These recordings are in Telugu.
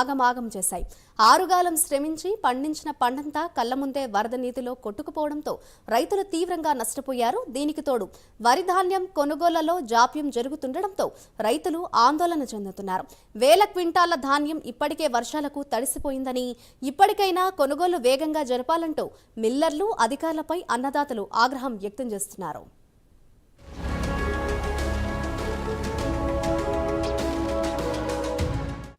ఆగమాగం చేశాయి. ఆరుగాలం శ్రమించి పండించిన పంటంతా కళ్ళ ముందే వరద నీతిలో కొట్టుకుపోవడంతో రైతులు తీవ్రంగా నష్టపోయారు. దీనికి తోడు వరి ధాన్యం కొనుగోళ్ళలో జాప్యం జరుగుతుండటంతో రైతులు ఆందోళన చెందుతున్నారు. వేల క్వింటాల ధాన్యం ఇప్పటికే వర్షాలకు తడిసిపోయిందని ఇప్పటికైనా కొనుగోలు వేగంగా జరపాలంటూ మిల్లర్లు అధికారులపై అన్నదాతలు ఆగ్రహం వ్యక్తం చేస్తున్నారు.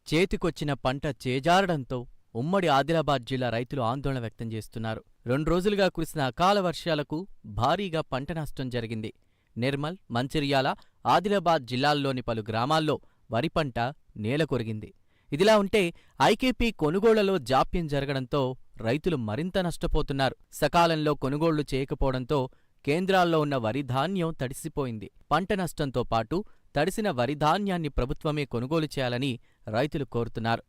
చేతికొచ్చిన పంట చేజారడంతో ఉమ్మడి ఆదిలాబాద్ జిల్లా రైతులు ఆందోళన వ్యక్తం చేస్తున్నారు. రెండు రోజులుగా కురిసిన అకాల వర్షాలకు భారీగా పంట నష్టం జరిగింది. నిర్మల్ మంచిర్యాల ఆదిలాబాద్ జిల్లాల్లోని పలు గ్రామాల్లో వరి పంట నేల కొరిగింది. ఇదిలా ఉంటే ఐకేపీ కొనుగోళ్ళలో జాప్యం జరగడంతో రైతులు మరింత నష్టపోతున్నారు. సకాలంలో కొనుగోళ్ళు చేయకపోవడంతో కేంద్రాల్లో ఉన్న వరి ధాన్యం తడిసిపోయింది. పంట నష్టంతో పాటు తడిసిన వరి ధాన్యాన్ని ప్రభుత్వమే కొనుగోలు చేయాలని రైతులు కోరుతున్నారు.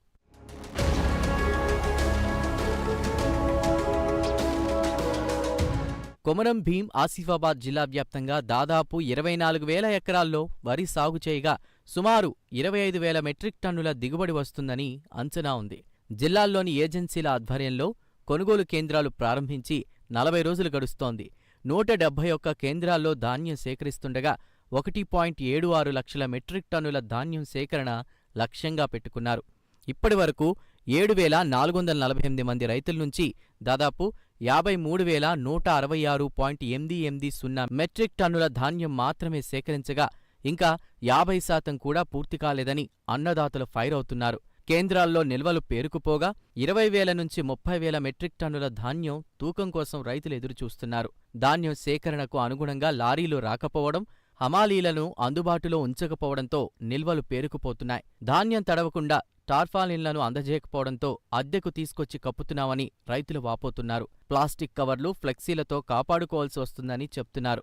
కొమరం భీం ఆసిఫాబాద్ జిల్లా వ్యాప్తంగా దాదాపు ఇరవై నాలుగు వేల ఎకరాల్లో వరి సాగు చేయగా సుమారు ఇరవై ఐదు వేల మెట్రిక్ టన్నుల దిగుబడి వస్తుందని అంచనా ఉంది. జిల్లాల్లోని ఏజెన్సీల ఆధ్వర్యంలో కొనుగోలు కేంద్రాలు ప్రారంభించి నలభై రోజులు గడుస్తోంది. నూట డెబ్బై ఒక్క కేంద్రాల్లో ధాన్యం సేకరిస్తుండగా ఒకటి పాయింట్ ఏడు ఆరు లక్షల మెట్రిక్ టన్నుల ధాన్యం సేకరణ లక్ష్యంగా పెట్టుకున్నారు. ఇప్పటివరకు ఏడు వేల నాలుగు వందల నలభై ఎనిమిది మంది రైతుల నుంచి దాదాపు యాభై మూడు వేల నూట అరవై ఆరు పాయింట్ ఎనిమిది ఎనిమిది సున్నా మెట్రిక్ టన్నుల ధాన్యం మాత్రమే సేకరించగా ఇంకా యాభై శాతం కూడా పూర్తి కాలేదని అన్నదాతలు ఫైర్ అవుతున్నారు. కేంద్రాల్లో నిల్వలు పేరుకుపోగా ఇరవై వేల నుంచి ముప్పై వేల మెట్రిక్ టన్నుల ధాన్యం తూకం కోసం రైతులు ఎదురుచూస్తున్నారు. ధాన్యం సేకరణకు అనుగుణంగా లారీలు రాకపోవడం హమాలీలను అందుబాటులో ఉంచకపోవడంతో నిల్వలు పేరుకుపోతున్నాయి. ధాన్యం తడవకుండా టార్ఫాలిన్లను అందజేయకపోవడంతో అద్దెకు తీసుకొచ్చి కప్పుతున్నామని రైతులు వాపోతున్నారు. ప్లాస్టిక్ కవర్లు ఫ్లెక్సీలతో కాపాడుకోవాల్సి వస్తుందని చెప్తున్నారు.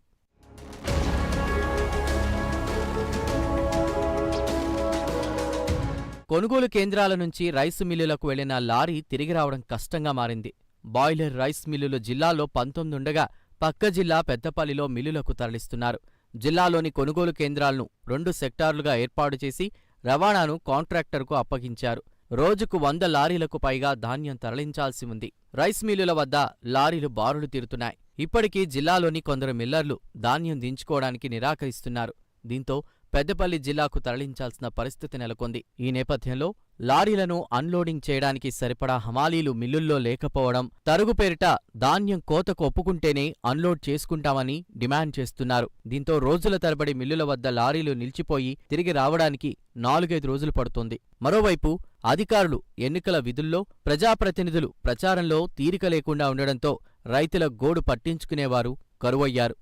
కొనుగోలు కేంద్రాల నుంచి రైసు మిల్లులకు వెళ్ళిన లారీ తిరిగి రావడం కష్టంగా మారింది. బాయిలర్ రైస్ మిల్లులు జిల్లాలో పంతొమ్మిది ఉండగా పక్క జిల్లా పెద్దపల్లిలో మిల్లులకు తరలిస్తున్నారు. జిల్లాలోని కొనుగోలు కేంద్రాలను రెండు సెక్టార్లుగా ఏర్పాటు చేసి రవాణాను కాంట్రాక్టర్కు అప్పగించారు. రోజుకు వంద లారీలకు పైగా ధాన్యం తరలించాల్సి ఉంది. రైస్ మిల్లుల వద్ద లారీలు బారులు తీరుతున్నాయి. ఇప్పటికీ జిల్లాలోని కొందరు మిల్లర్లు ధాన్యం దించుకోవడానికి నిరాకరిస్తున్నారు. దీంతో పెద్దపల్లి జిల్లాకు తరలించాల్సిన పరిస్థితి నెలకొంది. ఈ నేపథ్యంలో లారీలను అన్లోడింగ్ చేయడానికి సరిపడా హమాలీలు మిల్లుల్లో లేకపోవడం తరుగు పేరిట ధాన్యం కోతకు ఒప్పుకుంటేనే అన్లోడ్ చేసుకుంటామని డిమాండ్ చేస్తున్నారు. దీంతో రోజుల తరబడి మిల్లుల వద్ద లారీలు నిలిచిపోయి తిరిగి రావడానికి నాలుగైదు రోజులు పడుతోంది. మరోవైపు అధికారులు ఎన్నికల విధుల్లో ప్రజాప్రతినిధులు ప్రచారంలో తీరిక లేకుండా ఉండడంతో రైతుల గోడు పట్టించుకునేవారు కరువయ్యారు.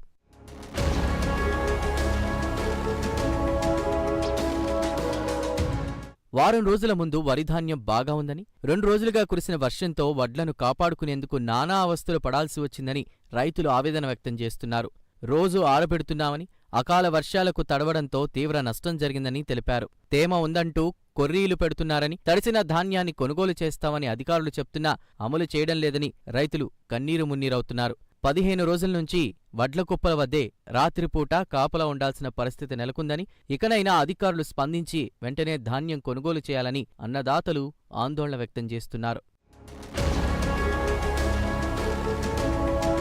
వారం రోజుల ముందు వరిధాన్యం బాగా ఉందని రెండు రోజులుగా కురిసిన వర్షంతో వడ్లను కాపాడుకునేందుకు నానా అవస్థలు పడాల్సి వచ్చిందని రైతులు ఆవేదన వ్యక్తం చేస్తున్నారు. రోజు ఆరబెడుతున్నామని అకాల వర్షాలకు తడవడంతో తీవ్ర నష్టం జరిగిందని తెలిపారు. తేమ ఉందంటూ కొర్రీలు పెడుతున్నారని తడిసిన ధాన్యాన్ని కొనుగోలు చేస్తామని అధికారులు చెప్తున్నా అమలు చేయడం లేదని రైతులు కన్నీరు మున్నీరవుతున్నారు. పదిహేను రోజుల నుంచి వడ్ల కుప్పల వద్దే రాత్రిపూట కాపలా ఉండాల్సిన పరిస్థితి నెలకొందని ఇకనైనా అధికారులు స్పందించి వెంటనే ధాన్యం కొనుగోలు చేయాలని అన్నదాతలు ఆందోళన వ్యక్తం చేస్తున్నారు.